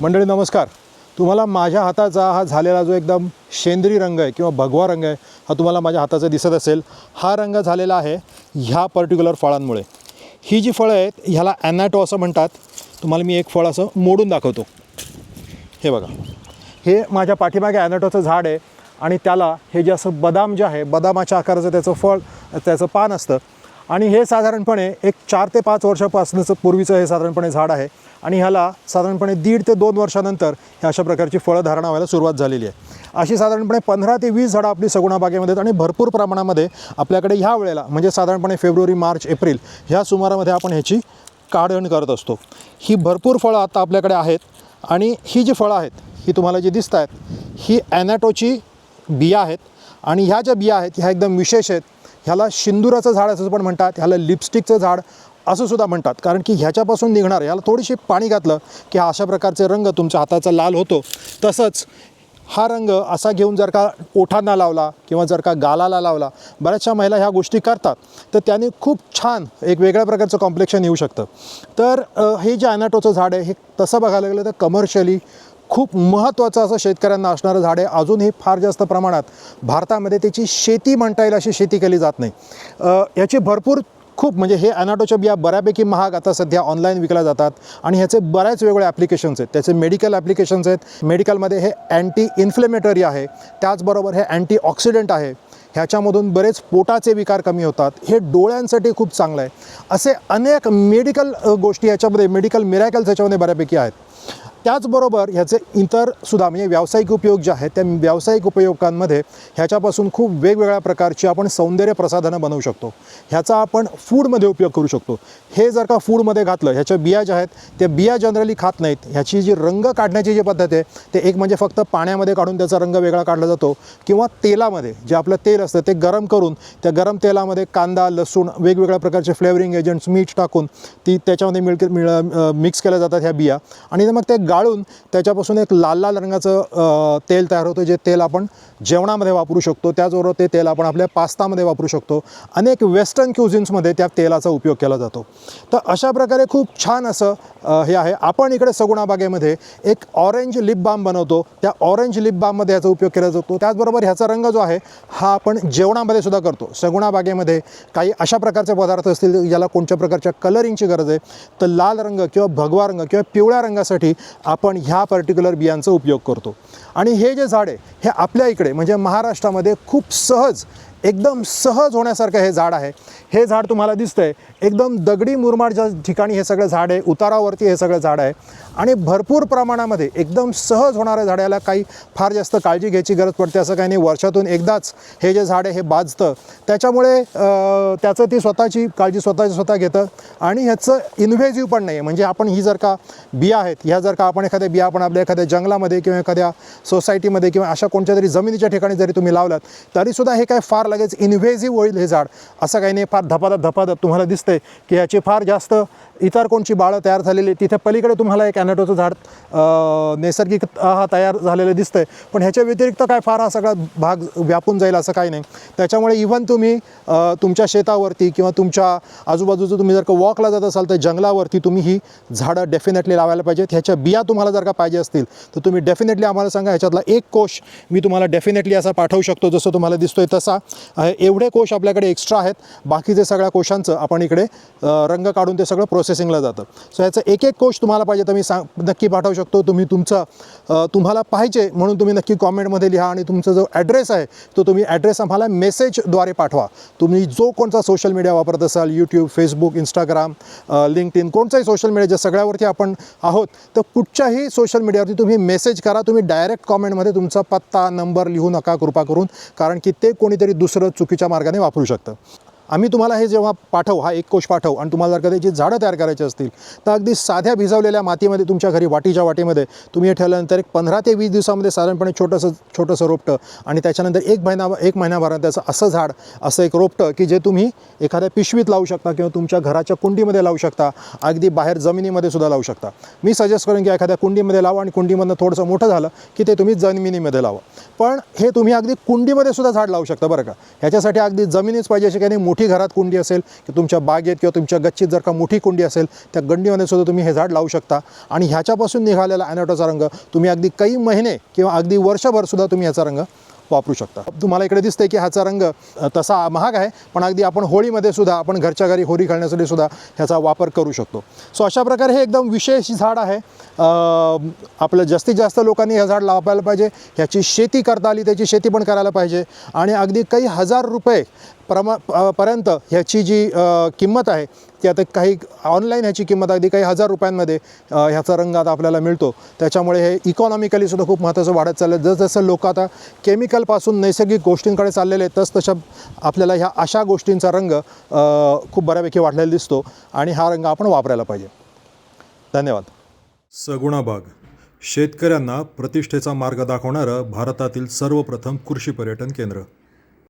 मंडळी नमस्कार. तुम्हाला माझ्या हाताचा हा झालेला जो एकदम शेंद्री रंग आहे किंवा भगवा रंग आहे हा तुम्हाला माझ्या हाताचा दिसत असेल. हा रंग झालेला आहे ह्या पर्टिक्युलर फळांमुळे. ही जी फळं आहेत ह्याला ॲनॅटो असं म्हणतात. तुम्हाला मी एक फळ असं मोडून दाखवतो. हे बघा. हे माझ्या पाठीमागे ॲनॅटोचं झाड आहे आणि त्याला हे जे असं बदाम जे आहे बदामाच्या आकाराचं त्याचं फळ त्याचं पान असतं आणि हे साधारणपणे एक चार ते पाच वर्षापासूनचं पूर्वीचं हे साधारणपणे झाड आहे. आणि ह्याला साधारणपणे दीड ते दोन वर्षानंतर ह्या अशा प्रकारची फळं धारणा व्हायला सुरुवात झालेली आहे. अशी साधारणपणे पंधरा ते वीस झाडं आपली सगुणा बागेमध्ये आहेत आणि भरपूर प्रमाणामध्ये आपल्याकडे ह्या वेळेला म्हणजे साधारणपणे फेब्रुवारी मार्च एप्रिल ह्या सुमारामध्ये आपण ह्याची काढण करत असतो. ही भरपूर फळं आता आपल्याकडे आहेत आणि ही जी फळं आहेत ही तुम्हाला जी दिसत आहेत ही ॲनॅटोची बिया आहेत. आणि ह्या ज्या बिया आहेत ह्या एकदम विशेष आहेत ह्याला शिंदुराचं झाड असं पण म्हणतात ह्याला लिपस्टिकचं झाड असं सुद्धा म्हणतात. कारण की ह्याच्यापासून निघणार ह्याला थोडीशी पाणी घातलं की अशा प्रकारचे रंग तुमच्या हाताचा लाल होतो. तसंच हा रंग असा घेऊन जर का ओठांना लावला किंवा जर का गालाला लावला बऱ्याचशा महिला ह्या गोष्टी करतात. तर त्याने खूप छान एक वेगळ्या प्रकारचं कॉम्प्लेक्शन येऊ शकतं. तर हे जे ॲनाटोचं झाड आहे हे तसं बघायला गेलं तर कमर्शियली खूप महत्त्वाचं असं शेतकऱ्यांना असणारं झाड आहे. अजूनही फार जास्त प्रमाणात भारतामध्ये त्याची शेती म्हणता येईल अशी शेती केली जात नाही. अ, याची भरपूर खूप म्हणजे हे ॲनाटोच्या बिया बऱ्यापैकी महाग आता सध्या ऑनलाईन विकल्या जातात आणि ह्याचे बऱ्याच वेगवेगळे ॲप्लिकेशन्स आहेत. त्याचे मेडिकल ॲप्लिकेशन्स आहेत. मेडिकलमध्ये हे अँटी इन्फ्लेमेटरी आहे. त्याचबरोबर हे अँटी ऑक्सिडंट आहे. ह्याच्यामधून बरेच पोटाचे विकार कमी होतात. हे डोळ्यांसाठी खूप चांगलं आहे. असे अनेक मेडिकल गोष्टी याच्यामध्ये मेडिकल मिरॅकल्स ह्याच्यामध्ये बऱ्यापैकी आहेत. त्याचबरोबर ह्याचे इतर सुद्धा म्हणजे व्यावसायिक उपयोग जे आहेत त्या व्यावसायिक उपयोगांमध्ये ह्याच्यापासून खूप वेगवेगळ्या प्रकारची आपण सौंदर्य प्रसाधनं बनवू शकतो. ह्याचा आपण फूडमध्ये उपयोग करू शकतो. हे जर का फूडमध्ये घातलं ह्याच्या बिया ज्या आहेत त्या बिया जनरली खात नाहीत. ह्याची जी रंग काढण्याची जी पद्धत आहे ते एक म्हणजे फक्त पाण्यामध्ये काढून त्याचा रंग वेगळा काढला जातो किंवा तेलामध्ये जे आपलं तेल असतं ते गरम करून त्या गरम तेलामध्ये कांदा लसूण वेगवेगळ्या प्रकारचे फ्लेवरिंग एजंट्स मीठ टाकून ती त्याच्यामध्ये मिळ मिळ मिक्स केल्या जातात ह्या बिया. आणि मग ते गाळून त्याच्यापासून एक लाल लाल रंगाचं तेल तयार होतं जे तेल आपण जेवणामध्ये वापरू शकतो. त्याचबरोबर ते तेल आपण आपल्या पास्तामध्ये वापरू शकतो. अनेक वेस्टर्न क्युझिन्समध्ये त्या तेलाचा उपयोग केला जातो. तर अशा प्रकारे खूप छान असं हे आहे. आपण इकडे सगुणा बागेमध्ये एक ऑरेंज लिप बाम बनवतो. त्या ऑरेंज लिप बाममध्ये याचा उपयोग केला जातो. त्याचबरोबर ह्याचा रंग जो आहे हा आपण जेवणामध्ये सुद्धा करतो. सगुणा बागेमध्ये काही अशा प्रकारचे पदार्थ असतील ज्याला कोणत्या प्रकारच्या कलरिंगची गरज आहे तर लाल रंग किंवा भगवा रंग किंवा पिवळ्या रंगासाठी आपण ह्या पर्टिक्युलर बियांचा उपयोग करतो. आणि हे जे झाड आहे हे आपल्या इकडे म्हणजे महाराष्ट्रामध्ये खूप सहज एकदम सहज होण्यासारखं हे झाड आहे. हे झाड तुम्हाला दिसतंय. एकदम दगडी मुरमाडच्या ठिकाणी हे सगळं झाड आहे उतारावरती हे सगळं झाड आहे. आणि भरपूर प्रमाणामध्ये एकदम सहज होणाऱ्या झाडाला काही फार जास्त काळजी घ्यायची गरज पडते असं काही नाही. वर्षातून एकदाच हे जे झाड आहे हे बाजतं. त्याच्यामुळे त्याचं ती स्वतःची काळजी स्वतःची स्वतः घेतं. आणि ह्याचं इन्व्हेजिव्ह पण नाही आहे म्हणजे आपण ही जर का बिया आहेत ह्या जर का आपण एखाद्या बिया आपण आपल्या एखाद्या जंगलामध्ये किंवा एखाद्या सोसायटीमध्ये किंवा अशा कोणत्या तरी जमिनीच्या ठिकाणी जरी तुम्ही लावलात तरीसुद्धा हे काय फार लगेच इन्व्हेझिव्ह होईल हे झाड. असं काही नाही फार धपाधप धपाधप तुम्हाला दिसतंय की ह्याची फार जास्त इतर कोणची बाळं तयार झालेली तिथे पलीकडे तुम्हाला एक ॲनॅटोचं झाड नैसर्गिक हा तयार झालेलं दिसतंय. पण ह्याच्या व्यतिरिक्त काय फार हा सगळा भाग व्यापून जाईल असं काही नाही. त्याच्यामुळे इव्हन तुम्ही तुमच्या शेतावरती किंवा तुमच्या आजूबाजूचं तुम्ही जर का वॉकला जात असाल तर जंगलावरती तुम्ही ही झाडं डेफिनेटली लावायला पाहिजेत. ह्याच्या बिया तुम्हाला जर का पाहिजे असतील तर तुम्ही डेफिनेटली आम्हाला सांगा ह्याच्यातला एक कोश मी तुम्हाला डेफिनेटली असा पाठवू शकतो जसं तुम्हाला दिसतोय तसा. एवढे कोश आपल्याकडे एक्स्ट्रा आहेत. बाकीचे सगळ्या कोशांचं आपण इकडे रंग काढून ते सगळं प्रोसेसिंगला जातं. सो ह्याचं एक एक कोश तुम्हाला पाहिजे तर मी सांग नक्की पाठवू शकतो. तुम्ही तुमचा तुम्हाला पाहिजे म्हणून तुम्ही नक्की कॉमेंटमध्ये लिहा आणि तुमचा जो ॲड्रेस आहे तो तुम्ही ॲड्रेस आम्हाला मेसेजद्वारे पाठवा. तुम्ही जो कोणता सोशल मीडिया वापरत असाल YouTube Facebook Instagram LinkedIn कोणताही सोशल मीडिया ज्या सगळ्यावरती आपण आहोत तर कुठच्याही सोशल मीडियावरती तुम्ही मेसेज करा. तुम्ही डायरेक्ट कॉमेंटमध्ये तुमचा पत्ता नंबर लिहू नका कृपा करून कारण की ते कोणीतरी दुसरं चुकीच्या मार्गाने वापरू शकतं. आम्ही तुम्हाला हे जेव्हा पाठवू हा एक कोश पाठवू आणि तुम्हाला जर का त्याची झाडं तयार करायची असतील तर अगदी साध्या भिजवलेल्या मातीमध्ये तुमच्या घरी वाटीच्या वाटीमध्ये तुम्ही हे ठेवल्यानंतर एक पंधरा ते वीस दिवसामध्ये साधारणपणे छोटंसं छोटंसं रोपटं आणि त्याच्यानंतर एक महिना एक महिन्याभरात त्याचं असं झाड असं एक रोपटं की जे तुम्ही एखाद्या पिशवीत लावू शकता किंवा तुमच्या घराच्या कुंडीमध्ये लावू शकता अगदी बाहेर जमिनीमध्ये सुद्धा लावू शकता. मी सजेस्ट करेन की एखाद्या कुंडीमध्ये लावा आणि कुंडीमधनं थोडंसं मोठं झालं की ते तुम्ही जमिनीमध्ये लावा. पण हे तुम्ही अगदी कुंडीमध्ये सुद्धा झाड लावू शकता बरं का. ह्याच्यासाठी अगदी जमिनीच पाहिजे अशी काही नाही मोठी मोठी घरात कुंडी असेल की तुमच्या बागेत किंवा तुमच्या गच्चीत जर का मोठी कुंडी असेल त्या गंडीमध्ये सुद्धा तुम्ही हे झाड लावू शकता. आणि ह्याच्यापासून निघालेला ॲनॅटोचा रंग तुम्ही अगदी काही महिने किंवा अगदी वर्षभरसुद्धा तुम्ही ह्याचा रंग वापरू शकता. तुम्हाला इकडे दिसतंय की ह्याचा रंग तसा महाग आहे पण अगदी आपण होळीमध्ये सुद्धा आपण घरच्या घरी होळी खेळण्यासाठी सुद्धा ह्याचा वापर करू शकतो. सो अशा प्रकारे हे एकदम विशेष झाड आहे. आपलं जास्तीत जास्त लोकांनी हे झाड लावायला पाहिजे. ह्याची शेती करता आली त्याची शेती पण करायला पाहिजे. आणि अगदी काही हजार रुपये प्रमा पर्यंत ह्याची जी किंमत आहे ती आता काही ऑनलाईन ह्याची किंमत अगदी काही हजार रुपयांमध्ये ह्याचा रंग आता आपल्याला मिळतो. त्याच्यामुळे हे इकॉनॉमिकली सुद्धा खूप महत्त्वाचं वाढत चाललं आहे जसजसं लोक आता केमिकलपासून नैसर्गिक गोष्टींकडे चाललेले आहेत तस तशा आपल्याला ह्या अशा गोष्टींचा रंग खूप बऱ्यापैकी वाढलेला दिसतो आणि हा रंग आपण वापरायला पाहिजे. धन्यवाद. सगुणाबाग शेतकऱ्यांना प्रतिष्ठेचा मार्ग दाखवणारं भारतातील सर्वप्रथम कृषी पर्यटन केंद्र.